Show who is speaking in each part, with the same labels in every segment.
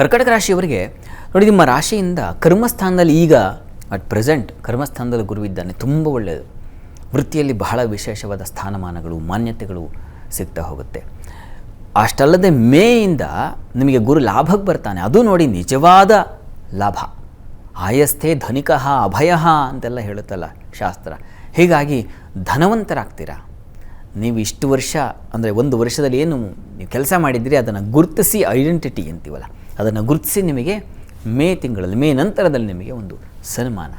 Speaker 1: ಕರ್ಕಟಕ ರಾಶಿಯವರಿಗೆ ನೋಡಿ, ನಿಮ್ಮ ರಾಶಿಯಿಂದ ಕರ್ಮಸ್ಥಾನದಲ್ಲಿ ಈಗ ಅಟ್ ಪ್ರೆಸೆಂಟ್ ಕರ್ಮಸ್ಥಾನದಲ್ಲಿ ಗುರುವಿದ್ದಾನೆ ತುಂಬ ಒಳ್ಳೆಯದು. ವೃತ್ತಿಯಲ್ಲಿ ಬಹಳ ವಿಶೇಷವಾದ ಸ್ಥಾನಮಾನಗಳು, ಮಾನ್ಯತೆಗಳು ಸಿಗ್ತಾ ಹೋಗುತ್ತೆ. ಅಷ್ಟಲ್ಲದೆ ಮೇಯಿಂದ ನಿಮಗೆ ಗುರು ಲಾಭಕ್ಕೆ ಬರ್ತಾನೆ. ಅದು ನೋಡಿ, ನಿಜವಾದ ಲಾಭ. ಆಯಸ್ಥೆ, ಧನಿಕಃ, ಅಭಯ ಅಂತೆಲ್ಲ ಹೇಳುತ್ತಲ್ಲ ಶಾಸ್ತ್ರ. ಹೀಗಾಗಿ ಧನವಂತರಾಗ್ತೀರಾ? ನೀವು ಇಷ್ಟು ವರ್ಷ, ಅಂದರೆ ಒಂದು ವರ್ಷದಲ್ಲಿ ಏನು ನೀವು ಕೆಲಸ ಮಾಡಿದ್ರಿ ಅದನ್ನು ಗುರುತಿಸಿ ಐಡೆಂಟಿಟಿ ಅಂತೀವಲ್ಲ. ಅದನ್ನು ಗುರುತಿಸಿ ನಿಮಗೆ ಮೇ ತಿಂಗಳಲ್ಲಿ, ಮೇ ನಂತರದಲ್ಲಿ ನಿಮಗೆ ಒಂದು ಸನ್ಮಾನ,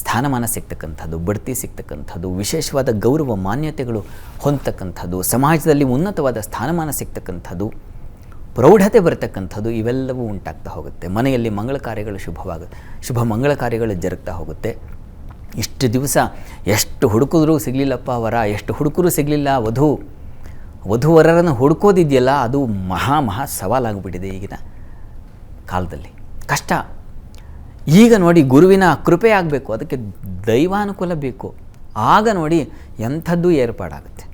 Speaker 1: ಸ್ಥಾನಮಾನ ಸಿಗ್ತಕ್ಕಂಥದ್ದು, ಬಡ್ತಿ ಸಿಗ್ತಕ್ಕಂಥದ್ದು, ವಿಶೇಷವಾದ ಗೌರವ, ಮಾನ್ಯತೆಗಳು ಹೊಂದತಕ್ಕಂಥದ್ದು, ಸಮಾಜದಲ್ಲಿ ಉನ್ನತವಾದ ಸ್ಥಾನಮಾನ ಸಿಗ್ತಕ್ಕಂಥದ್ದು, ಪ್ರೌಢತೆ ಬರತಕ್ಕಂಥದ್ದು ಇವೆಲ್ಲವೂ ಉಂಟಾಗ್ತಾ ಹೋಗುತ್ತೆ. ಮನೆಯಲ್ಲಿ ಮಂಗಳ ಕಾರ್ಯಗಳು ಶುಭವಾಗ, ಶುಭ ಮಂಗಳ ಕಾರ್ಯಗಳು ಜರುಗ್ತಾ ಹೋಗುತ್ತೆ. ಇಷ್ಟು ದಿವಸ ಎಷ್ಟು ಹುಡುಕಿದ್ರೂ ಸಿಗಲಿಲ್ಲಪ್ಪ ವರ, ಎಷ್ಟು ಹುಡುಕರೂ ಸಿಗಲಿಲ್ಲ, ವಧು, ವಧುವರರನ್ನು ಹುಡುಕೋದಿದೆಯಲ್ಲ, ಅದು ಮಹಾ ಮಹಾ ಸವಾಲಾಗಿಬಿಟ್ಟಿದೆ ಈಗಿನ ಕಾಲದಲ್ಲಿ. ಕಷ್ಟ. ಈಗ ನೋಡಿ ಗುರುವಿನ ಕೃಪೆ ಆಗಬೇಕು, ಅದಕ್ಕೆ ದೈವಾನುಕೂಲ ಬೇಕು. ಆಗ ನೋಡಿ ಎಂಥದ್ದು ಏರ್ಪಾಡಾಗುತ್ತೆ.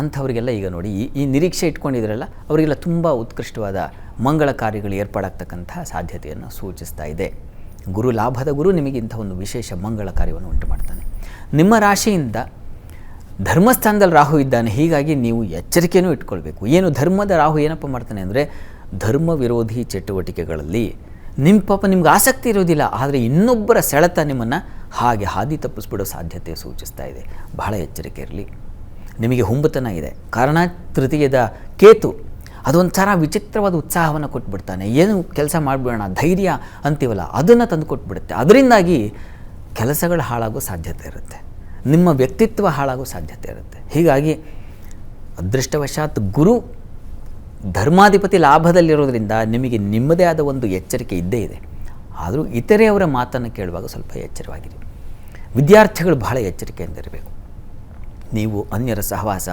Speaker 1: ಅಂಥವರಿಗೆಲ್ಲ ಈಗ ನೋಡಿ ಈ ಈ ನಿರೀಕ್ಷೆ ಇಟ್ಕೊಂಡಿದ್ರಲ್ಲ, ಅವರಿಗೆಲ್ಲ ತುಂಬ ಉತ್ಕೃಷ್ಟವಾದ ಮಂಗಳ ಕಾರ್ಯಗಳು ಏರ್ಪಾಡಾಗ್ತಕ್ಕಂಥ ಸಾಧ್ಯತೆಯನ್ನು ಸೂಚಿಸ್ತಾ ಇದೆ. ಗುರು ಲಾಭದ ಗುರು ನಿಮಗೆ ಇಂಥ ಒಂದು ವಿಶೇಷ ಮಂಗಳ ಕಾರ್ಯವನ್ನು ಉಂಟು ಮಾಡ್ತಾನೆ. ನಿಮ್ಮ ರಾಶಿಯಿಂದ ಧರ್ಮಸ್ಥಾನದಲ್ಲಿ ರಾಹು ಇದ್ದಾನೆ, ಹೀಗಾಗಿ ನೀವು ಎಚ್ಚರಿಕೆಯೂ ಇಟ್ಕೊಳ್ಬೇಕು. ಏನು ಧರ್ಮದ ರಾಹು ಏನಪ್ಪ ಮಾಡ್ತಾನೆ ಅಂದರೆ ಧರ್ಮ ವಿರೋಧಿ ಚಟುವಟಿಕೆಗಳಲ್ಲಿ ನಿಮ್ಮ ಪಾಪ ನಿಮ್ಗೆ ಆಸಕ್ತಿ ಇರೋದಿಲ್ಲ, ಆದರೆ ಇನ್ನೊಬ್ಬರ ಸೆಳೆತ ನಿಮ್ಮನ್ನು ಹಾಗೆ ಹಾದಿ ತಪ್ಪಿಸ್ಬಿಡೋ ಸಾಧ್ಯತೆ ಸೂಚಿಸ್ತಾ ಇದೆ. ಬಹಳ ಎಚ್ಚರಿಕೆ ಇರಲಿ. ನಿಮಗೆ ಹುಂಬತನ ಇದೆ. ಕಾರಣ, ತೃತೀಯದ ಕೇತು ಅದೊಂಥರ ವಿಚಿತ್ರವಾದ ಉತ್ಸಾಹವನ್ನು ಕೊಟ್ಬಿಡ್ತಾನೆ. ಏನು ಕೆಲಸ ಮಾಡಿಬಿಡೋಣ, ಧೈರ್ಯ ಅಂತೀವಲ್ಲ, ಅದನ್ನು ತಂದು ಕೊಟ್ಬಿಡುತ್ತೆ. ಅದರಿಂದಾಗಿ ಕೆಲಸಗಳು ಹಾಳಾಗೋ ಸಾಧ್ಯತೆ ಇರುತ್ತೆ. ನಿಮ್ಮ ವ್ಯಕ್ತಿತ್ವ ಹಾಳಾಗೋ ಸಾಧ್ಯತೆ ಇರುತ್ತೆ. ಹೀಗಾಗಿ, ಅದೃಷ್ಟವಶಾತ್ ಗುರು ಧರ್ಮಾಧಿಪತಿ ಲಾಭದಲ್ಲಿರೋದ್ರಿಂದ ನಿಮಗೆ ನಿಮ್ಮದೇ ಆದ ಒಂದು ಎಚ್ಚರಿಕೆ ಇದ್ದೇ ಇದೆ. ಆದರೂ ಇತರೆಯವರ ಮಾತನ್ನು ಕೇಳುವಾಗ ಸ್ವಲ್ಪ ಎಚ್ಚರವಾಗಿರಿ. ವಿದ್ಯಾರ್ಥಿಗಳು ಬಹಳ ಎಚ್ಚರಿಕೆಯಿಂದಿರಬೇಕು. ನೀವು ಅನ್ಯರ ಸಹವಾಸ,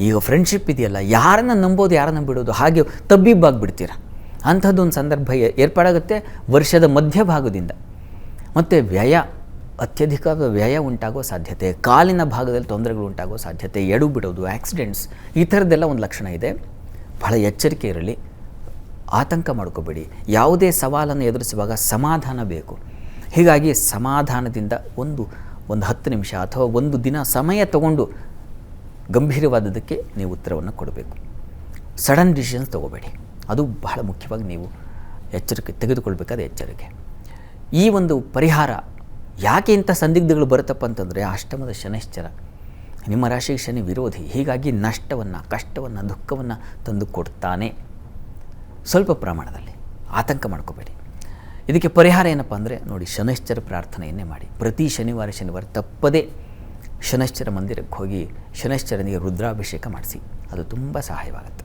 Speaker 1: ಈಗ ಫ್ರೆಂಡ್ಶಿಪ್ ಇದೆಯಲ್ಲ, ಯಾರನ್ನು ನಂಬೋದು ಯಾರನ್ನು ಬಿಡೋದು, ಹಾಗೆ ತಬ್ಬಿಬ್ಬಾಗ್ಬಿಡ್ತೀರ? ಅಂಥದ್ದೊಂದು ಸಂದರ್ಭ ಏರ್ಪಾಡಾಗುತ್ತೆ ವರ್ಷದ ಮಧ್ಯಭಾಗದಿಂದ. ಮತ್ತು ವ್ಯಯ ಅತ್ಯಧಿಕ ವ್ಯಯ ಉಂಟಾಗೋ ಸಾಧ್ಯತೆ, ಕಾಲಿನ ಭಾಗದಲ್ಲಿ ತೊಂದರೆಗಳು ಉಂಟಾಗೋ ಸಾಧ್ಯತೆ ಎಡು ಬಿಡೋದು ಆಕ್ಸಿಡೆಂಟ್ಸ್ ಈ ಥರದ್ದೆಲ್ಲ ಒಂದು ಲಕ್ಷಣ ಇದೆ. ಬಹಳ ಎಚ್ಚರಿಕೆ ಇರಲಿ. ಆತಂಕ ಮಾಡ್ಕೋಬೇಡಿ. ಯಾವುದೇ ಸವಾಲನ್ನು ಎದುರಿಸುವಾಗ ಸಮಾಧಾನ ಬೇಕು. ಹೀಗಾಗಿ ಸಮಾಧಾನದಿಂದ ಒಂದು ಒಂದು ಹತ್ತು ನಿಮಿಷ ಅಥವಾ ಒಂದು ದಿನ ಸಮಯ ತಗೊಂಡು ಗಂಭೀರವಾದದಕ್ಕೆ ನೀವು ಉತ್ತರವನ್ನು ಕೊಡಬೇಕು. ಸಡನ್ ಡಿಸಿಷನ್ಸ್ ತೊಗೋಬೇಡಿ. ಅದು ಬಹಳ ಮುಖ್ಯವಾಗಿ ನೀವು ಎಚ್ಚರಿಕೆ, ತೆಗೆದುಕೊಳ್ಬೇಕಾದ ಎಚ್ಚರಿಕೆ. ಈ ಒಂದು ಪರಿಹಾರ ಯಾಕೆ ಇಂಥ ಸಂದಿಗ್ಧಗಳು ಬರುತ್ತಪ್ಪ ಅಂತಂದರೆ, ಅಷ್ಟಮದ ಶನೈಶ್ಚರ ನಿಮ್ಮ ರಾಶಿಗೆ ಶನಿ ವಿರೋಧಿ, ಹೀಗಾಗಿ ನಷ್ಟವನ್ನು, ಕಷ್ಟವನ್ನು, ದುಃಖವನ್ನು ತಂದು ಕೊಡ್ತಾನೆ. ಸ್ವಲ್ಪ ಪ್ರಮಾಣದಲ್ಲಿ ಆತಂಕ ಮಾಡ್ಕೋಬೇಡಿ. ಇದಕ್ಕೆ ಪರಿಹಾರ ಏನಪ್ಪ ಅಂದರೆ, ನೋಡಿ ಶನಶ್ಚರ ಪ್ರಾರ್ಥನೆಯನ್ನೇ ಮಾಡಿ. ಪ್ರತಿ ಶನಿವಾರ ಶನಿವಾರ ತಪ್ಪದೇ ಶನಶ್ಚರ ಮಂದಿರಕ್ಕೆ ಹೋಗಿ ಶನಶ್ಚರನಿಗೆ ರುದ್ರಾಭಿಷೇಕ ಮಾಡಿಸಿ. ಅದು ತುಂಬ ಸಹಾಯವಾಗುತ್ತೆ.